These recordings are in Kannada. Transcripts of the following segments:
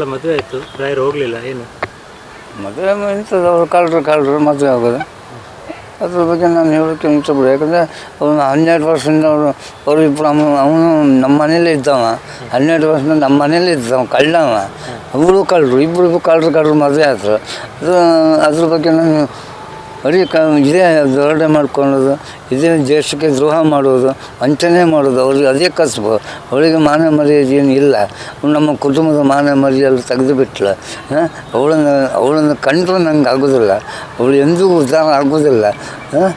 ಮಗಳ ಮದುವೆ ಆಯಿತು. ರಾಯರು ಹೋಗಲಿಲ್ಲ, ಏನು? ಮದುವೆ ಇರ್ತದೆ ಅವರು ಕಳ್ಳರು ಕಳ್ಳರು, ಮದುವೆ ಆಗೋದು. ಅದ್ರ ಬಗ್ಗೆ ನಾನು ಹೇಳೋಕ್ಕೆ ಇಷ್ಟಪಡ ಯಾಕಂದರೆ ಅವನು ಹನ್ನೆರಡು ವರ್ಷದಿಂದ ಅವರು ಅವರು ಇಬ್ಬರು ಅವನು ಅವನು ನಮ್ಮ ಮನೇಲೇ ಇದ್ದವ. ಹನ್ನೆರಡು ವರ್ಷದಿಂದ ನಮ್ಮ ಮನೇಲೇ ಇದ್ದವ ಕಳ್ಳವ. ಅವರು ಕಳ್ಳರು ಇಬ್ಬರು ಕಳ್ಳರು ಕಳ್ಳರು ಮದುವೆ ಆದರು. ಅದು, ಅದ್ರ ಬಗ್ಗೆ ನಾನು ಬರೀ ಕ ಇದೇ ದೊರಡೆ ಮಾಡ್ಕೊಳ್ಳೋದು ಇದೇ ದೇಶಕ್ಕೆ ದ್ರೋಹ ಮಾಡೋದು, ವಂಚನೆ ಮಾಡೋದು, ಅವ್ರಿಗೆ ಅದೇ ಕಸಬು. ಅವಳಿಗೆ ಮಾನ ಮರ್ಯಾದೆ ಏನು ಇಲ್ಲ. ನಮ್ಮ ಕುಟುಂಬದ ಮಾನ ಮರ್ಯಾದೆ ತೆಗೆದು ಬಿಟ್ಲ ಹಾಂ? ಅವಳನ್ನು ಅವಳನ್ನು ಕಂಡ್ರೆ ನಂಗೆ ಆಗೋದಿಲ್ಲ. ಅವಳು ಎಂದೂ ಉದ್ಧಾರ ಆಗೋದಿಲ್ಲ. ಹಾಂ?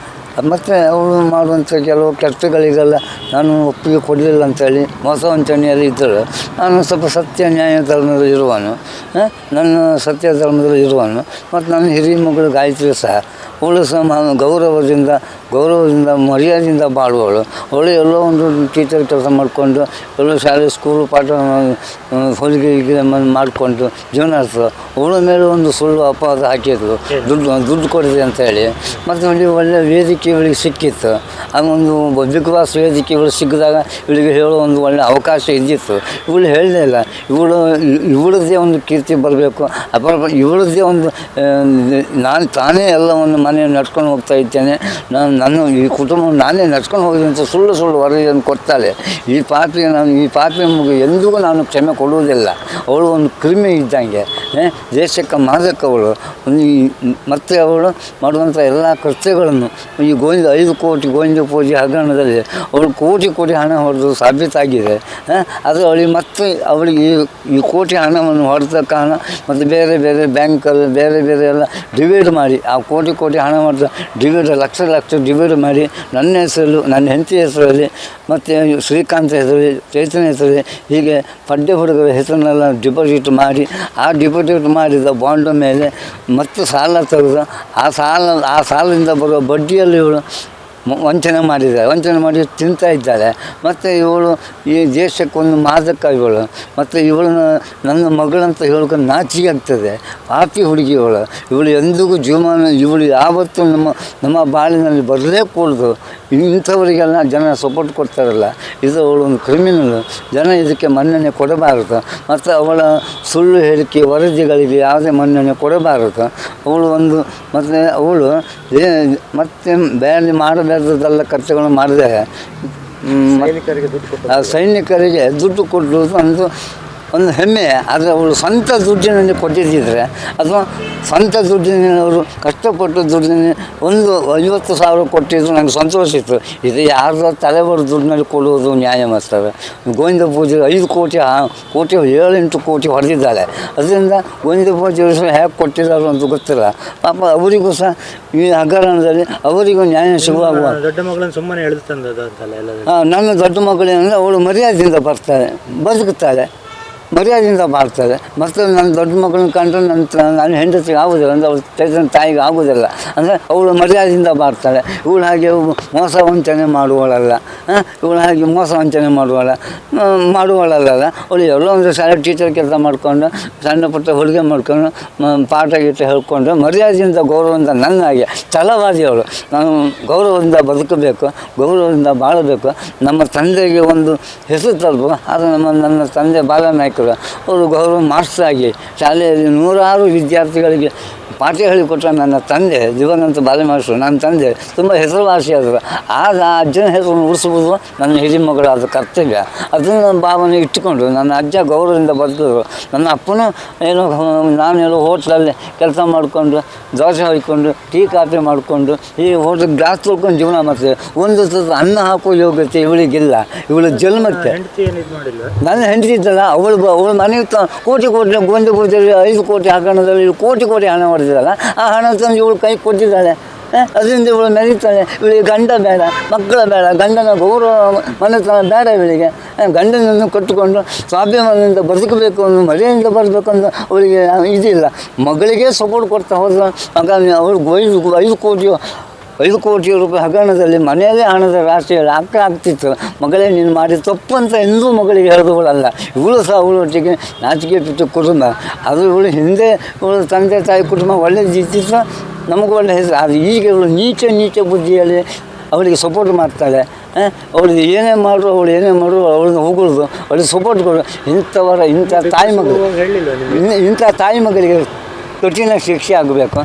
ಮತ್ತು ಅವರು ಮಾಡುವಂಥ ಕೆಲವು ಕೆಲಸಗಳಿಗೆಲ್ಲ ನಾನು ಒಪ್ಪಿಗೆ ಕೊಡಲಿಲ್ಲ ಅಂತೇಳಿ ಮೋಸ ವಂಚನೆಯಲ್ಲಿ ಇದ್ದರು. ನಾನು ಸ್ವಲ್ಪ ಸತ್ಯ ನ್ಯಾಯ ಧರ್ಮದಲ್ಲಿ ಇರುವನು ನನ್ನ ಸತ್ಯ ಧರ್ಮದಲ್ಲಿ ಇರುವನು ಮತ್ತು ನನ್ನ ಹಿರಿಯ ಮಗಳು ಗಾಯತ್ರಿ ಸಹ. ಅವಳು ಸಹ ಗೌರವದಿಂದ ಗೌರವದಿಂದ, ಮರ್ಯಾದೆಯಿಂದ ಬಾಳುವಳು. ಅವಳು ಎಲ್ಲೋ ಒಂದು ಟೀಚರ್ ಕೆಲಸ ಮಾಡಿಕೊಂಡು, ಎಲ್ಲೋ ಶಾಲೆ ಸ್ಕೂಲು ಪಾಠ ಹೊಲಿಗೆ ಮಾಡಿಕೊಂಡು ಜೀವನ ಅವಳ ಮೇಲೆ ಒಂದು ಸುಳ್ಳು ಅಪವಾದ ಹಾಕಿದ್ರು. ದುಡ್ಡು ದುಡ್ಡು ಕೊಡಿದೆ ಅಂತ ಹೇಳಿ ಮತ್ತು ಒಳ್ಳೆ ಇವಳಿಗೆ ಸಿಕ್ಕಿತ್ತು. ಒಂದು ಬಿಗ್ ಬಾಸ್ ವೇದಿಕೆ ಇವಳು ಸಿಕ್ಕಿದಾಗ ಇವಳಿಗೆ ಹೇಳೋ ಒಂದು ಒಳ್ಳೆ ಅವಕಾಶ ಇದ್ದಿತ್ತು. ಇವಳು ಇಲ್ಲ. ಇವಳು ಇವಳದ್ದೇ ಒಂದು ಕೀರ್ತಿ ಬರಬೇಕು. ಅಪರ ಇವಳದ್ದೇ ಒಂದು ನಾನು ತಾನೇ ಒಂದು ಮನೆ ನಡ್ಕೊಂಡು ಹೋಗ್ತಾ ಇದ್ದೇನೆ. ನಾನು ನನ್ನ ಈ ಕುಟುಂಬ ನಾನೇ ನಡ್ಕೊಂಡು ಅಂತ ಸುಳ್ಳು ಸುಳ್ಳು ವರದಿಯನ್ನು ಕೊಡ್ತಾಳೆ. ಈ ಪಾಪಿಗೆ ನಾನು, ಈ ಮಗು ಎಂದಿಗೂ ನಾನು ಕ್ಷಮೆ ಕೊಡುವುದಿಲ್ಲ. ಅವಳು ಒಂದು ಕ್ರಿಮಿ ಇದ್ದಂಗೆ ದೇಶಕ್ಕೆ ಮಾದಕ್ಕವಳು ಮತ್ತೆ ಅವಳು ಮಾಡುವಂಥ ಎಲ್ಲ ಕೃತ್ಯಗಳನ್ನು ಈ ಗೋವಿಂದ, ಐದು ಕೋಟಿ ಗೋವಿಂದ ಪೂಜೆ ಹಗರಣದಲ್ಲಿ ಅವಳು ಕೋಟಿ ಕೋಟಿ ಹಣ ಹೊಡೆದು ಸಾಬೀತಾಗಿದೆ. ಅದು ಅವಳಿಗೆ ಮತ್ತೆ ಅವಳಿಗೆ ಈ- ಈ ಕೋಟಿ ಹಣವನ್ನು ಹೊಡೆದ ಕಾರಣ ಮತ್ತು ಬೇರೆ ಬೇರೆ ಬ್ಯಾಂಕಲ್ಲಿ ಬೇರೆ ಬೇರೆ ಎಲ್ಲ ಡಿವೈಡ್ ಮಾಡಿ, ಆ ಕೋಟಿ ಕೋಟಿ ಹಣ ಹೊಡೆದ ಡಿವೈಡ್, ಲಕ್ಷ ಲಕ್ಷ ಡಿವೈಡ್ ಮಾಡಿ ನನ್ನ ಹೆಸರು ನನ್ನ ಹೆಂಡತಿ ಹೆಸರಲ್ಲಿ, ಮತ್ತು ಶ್ರೀಕಾಂತ್ ಹೆಸರಲ್ಲಿ, ಚೈತನ್ಯ ಹೆಸರಲ್ಲಿ ಹೀಗೆ ಪಡ್ಡೆ ಹುಡುಗರ ಹೆಸರನ್ನೆಲ್ಲ ಡಿಪಾಸಿಟ್ ಮಾಡಿ, ಆ ಡಿಪಾಸಿಟ್ ಮಾಡಿದ ಬಾಂಡ್ ಮೇಲೆ ಮತ್ತೆ ಸಾಲ ತೆಗೆದು, ಆ ಸಾಲ, ಆ ಸಾಲದಿಂದ ಬರುವ ಬಡ್ಡಿಯಲ್ಲಿ ಇವಳು ಮ- ವಂಚನೆ ಮಾಡಿದ್ದಾರೆ. ವಂಚನೆ ಮಾಡಿ ತಿಂತಾ ಇದ್ದಾಳೆ ಮತ್ತು ಇವಳು ಈ ದೇಶಕ್ಕೊಂದು ಮಾದಕ ಇವಳು. ಮತ್ತು ಇವಳನ್ನ ನನ್ನ ಮಗಳಂತ ಹೇಳ್ಕೊಂಡು ನಾಚಿಕೆ ಆಗ್ತದೆ. ಪಾಪಿ ಹುಡುಗಿ ಇವಳು. ಇವಳು ಎಂದಿಗೂ ಜೀವಮಾನ ಇವಳು ಯಾವತ್ತೂ ನಮ್ಮ ನಮ್ಮ ಬಾಳಿನಲ್ಲಿ ಬರಲೇ ಕೂಡದು. ಇಂಥವರಿಗೆಲ್ಲ ಜನ ಸಪೋರ್ಟ್ ಕೊಡ್ತಾರಲ್ಲ. ಇದು ಅವಳು ಒಂದು ಕ್ರಿಮಿನಲ್ ಜನ ಇದಕ್ಕೆ ಮನ್ನಣೆ ಕೊಡಬಾರದು. ಮತ್ತು ಅವಳ ಸುಳ್ಳು ಹೇಳಿಕೆ ವರದಿಗಳಿಗೆ ಯಾವುದೇ ಮನ್ನಣೆ ಕೊಡಬಾರದು. ಅವಳು ಒಂದು, ಮತ್ತು ಅವಳು ಮತ್ತೆ ಬೇರೆ ಮಾಡಬೇಕಾದಲ್ಲ ಖರ್ಚುಗಳನ್ನು ಮಾಡಿದೆ. ಸೈನಿಕರಿಗೆ ದುಡ್ಡು ಕೊಟ್ಟು ಆ ಸೈನಿಕರಿಗೆ ದುಡ್ಡು ಕೊಡುವುದು ಒಂದು ಹೆಮ್ಮೆ ಆದರೆ ಅವಳು ಸ್ವಂತ ದುಡ್ಡಿನಲ್ಲಿ ಕೊಟ್ಟಿದ್ದಿದ್ರೆ ಅಥವಾ ಸ್ವಂತ ದುಡ್ಡಿನ ಅವರು ಕಷ್ಟಪಟ್ಟು ದುಡ್ಡಿನ ಒಂದು ಐವತ್ತು ಸಾವಿರ ಕೊಟ್ಟಿದ್ರು ನನಗೆ ಸಂತೋಷ ಇತ್ತು. ಇದು ಯಾರು ತಲೆಬರ ದುಡ್ಡಿನಲ್ಲಿ ಕೊಡುವುದು ನ್ಯಾಯ ಮಾಡ್ತಾರೆ ಗೋವಿಂದ ಪೂಜೆ ಐದು ಕೋಟಿ ಆ- ಕೋಟಿ ಏಳೆಂಟು ಕೋಟಿ ಹೊಡೆದಿದ್ದಾಳೆ ಅದರಿಂದ ಗೋವಿಂದ ಪೂಜೆ ಹೇಗೆ ಕೊಟ್ಟಿದ್ದಾರೆ ಅಂತ ಗೊತ್ತಿಲ್ಲ. ಪಾಪ ಅವರಿಗೂ ಸಹ ಈ ಹಗರಣದಲ್ಲಿ ಅವರಿಗೂ ನ್ಯಾಯ ಸಿಗುವಾಗ ದೊಡ್ಡ ಮಗಳನ್ನು ಸುಮ್ಮನೆ ಎಲ್ಲ ನನ್ನ ದೊಡ್ಡ ಮಗಳೇನೆಂದರೆ ಅವಳು ಮರ್ಯಾದೆಯಿಂದ ಬರ್ತಾಳೆ ಬದುಕುತ್ತಾಳೆ. ಮರ್ಯಾದೆಯಿಂದ ಮಾಡ್ತಾರೆ. ಮತ್ತು ನನ್ನ ದೊಡ್ಡ ಮಗಳನ್ನ ಕಂಡ್ರೆ ನನ್ನ ನನ್ನ ಹೆಂಡತಿಗೆ ಆಗೋದಿಲ್ಲ, ಅಂದರೆ ಅವ್ರ ತೈತನ ತಾಯಿಗೆ ಆಗೋದಿಲ್ಲ. ಅಂದರೆ ಅವಳು ಮರ್ಯಾದೆಯಿಂದ ಮಾಡ್ತಾಳೆ. ಇವಳು ಹಾಗೆ ಮೋಸ ವಂಚನೆ ಮಾಡುವಳಲ್ಲ. ಇವಳು ಹಾಗೆ ಮೋಸ ವಂಚನೆ ಮಾಡುವಳ ಮಾಡುವಳಲ್ಲ ಅವಳು ಎಲ್ಲೋ ಒಂದು ಶಾಲೆ ಟೀಚರ್ ಕೆಲಸ ಮಾಡಿಕೊಂಡು, ಸಣ್ಣ ಪುಟ್ಟ ಹುಡುಗೆ ಮಾಡ್ಕೊಂಡು ಪಾಠ ಗೀಟ ಹೇಳ್ಕೊಂಡು, ಮರ್ಯಾದೆಯಿಂದ ಗೌರವದಿಂದ ನನ್ನ ಹಾಗೆ ಛಲವಾದಿಯವಳು ನಾನು ಗೌರವದಿಂದ ಬದುಕಬೇಕು, ಗೌರವದಿಂದ ಬಾಳಬೇಕು. ನಮ್ಮ ತಂದೆಗೆ ಒಂದು ಹೆಸರು ತಲುಪು, ಅದು ನಮ್ಮ, ನನ್ನ ತಂದೆ ಬಾಲನಾಯಕರು ಅವರು ಗೌರವ ಮಾಸ್ಟರ್ ಆಗಿ ಶಾಲೆಯಲ್ಲಿ ನೂರಾರು ವಿದ್ಯಾರ್ಥಿಗಳಿಗೆ ಪಾಠ ಹೇಳಿಕೊಟ್ಟ ನನ್ನ ತಂದೆ ದಿವಂಗಂತ ಬಾಲೆ ಮಾಸ್ಟರು ನನ್ನ ತಂದೆ ತುಂಬ ಹೆಸರುವಾಸಿ ಆದರು. ಆಗ ಆ ಅಜ್ಜನ ಹೆಸರನ್ನು ಉಳಿಸುವುದು ನನ್ನ ಹಿರಿಮಗಳಾದ ಕರ್ತವ್ಯ. ಅದನ್ನು ನನ್ನ ಭಾವನೆ ಇಟ್ಟುಕೊಂಡು ನನ್ನ ಅಜ್ಜ ಗೌರವದಿಂದ ಬದುಕಿದ್ರು. ನನ್ನ ಅಪ್ಪನೂ ಏನೋ ನಾನೆಲ್ಲೋ ಹೋಟ್ಲಲ್ಲಿ ಕೆಲಸ ಮಾಡಿಕೊಂಡು ದೋಸೆ ಹಾಕಿಕೊಂಡು ಟೀ ಕಾಫಿ ಮಾಡಿಕೊಂಡು ಈ ಹೋಟ್ಲ್ ಗ್ಲಾಸ್ ತೊಳ್ಕೊಂಡು ಜೀವನ ಮಾಡ್ತೇವೆ ಒಂದು ಸ್ವಲ್ಪ ಅನ್ನ ಹಾಕೋ ಯೋಗ್ಯತೆ ಇವಳಿಗಿಲ್ಲ. ಇವಳು ಜನ್ಮಕ್ಕೆ ನನ್ನ ಹೆಂಡತಿ ಇದ್ದಲ್ಲ ಅವಳು ಅವಳು ಮನೆ ತ ಕೋಟಿ ಕೋಟಿ ಒಂದು ಕೋಟಿ ಐದು ಕೋಟಿ ಹಾಕೋಣದಲ್ಲಿ ಕೋಟಿ ಕೋಟಿ ಹಣ ಹೊಡೆದಿದ್ದಲ್ಲ ಆ ಹಣ ತಂದು ಇವಳು ಕೈ ಕೊಟ್ಟಿದ್ದಾಳೆ. ಅದರಿಂದ ಇವಳು ಮೆರೀತಾಳೆ. ಇವಳಿಗೆ ಗಂಡ ಬೇಡ, ಮಕ್ಕಳ ಬೇಡ, ಗಂಡನ ಗೌರವ, ಮನೆತನ ಬೇಡ ಇವಳಿಗೆ. ಗಂಡನನ್ನು ಕಟ್ಟಿಕೊಂಡು ಸ್ವಾಭಿಮಾನದಿಂದ ಬದುಕಬೇಕು ಅನ್ನೋ ಮಳೆಯಿಂದ ಬರಬೇಕು ಅಂತ ಅವಳಿಗೆ ಇದಿಲ್ಲ. ಮಗಳಿಗೆ ಸಪೋರ್ಟ್ ಕೊಡ್ತಾ ಹೋದ್ರೆ ಮಗ ಅವಳು ಐದು ಐದು ಕೋಟಿ ಐದು ಕೋಟಿ ರೂಪಾಯಿ ಹಗರಣದಲ್ಲಿ ಮನೆಯಲ್ಲೇ ಹಣದ ರಾಶಿ ಆಗ್ತಾ ಆಗ್ತಿತ್ತು. ಮಗಳೇ ನೀನು ಮಾಡಿ ತಪ್ಪು ಅಂತ ಎಂದೂ ಮಗಳಿಗೆ ಹೇಳಿದವಳಲ್ಲ ಇವಳು ಸಹ ಅವಳೊಟ್ಟಿಗೆ ನಾಚಿಕೆ ಬಿಟ್ಟು ಕುಟುಂಬ. ಅದು ಇವಳು ಹಿಂದೆ ಇವಳು ತಂದೆ ತಾಯಿ ಕುಟುಂಬ ಒಳ್ಳೆದಿತ್ತು ನಮಗೂ ಒಳ್ಳೆ ಹೆಸರು. ಅದು ಈಗ ಇವಳು ನೀಚ ನೀಚ ಬುದ್ಧಿಯಲ್ಲಿ ಅವಳಿಗೆ ಸಪೋರ್ಟ್ ಮಾಡ್ತಾಳೆ. ಅವಳಿಗೆ ಏನೇ ಮಾಡು ಅವಳು ಏನೇ ಮಾಡು ಅವಳನ್ನ ಹೋಗೋದು ಅವಳಿಗೆ ಸಪೋರ್ಟ್ ಕೊಡು. ಇಂಥವರ ಇಂಥ ತಾಯಿ ಮಗಳು ಇನ್ನು ಇಂಥ ತಾಯಿ ಮಗಳಿಗೆ ಕಠಿಣ ಶಿಕ್ಷೆ ಆಗಬೇಕು.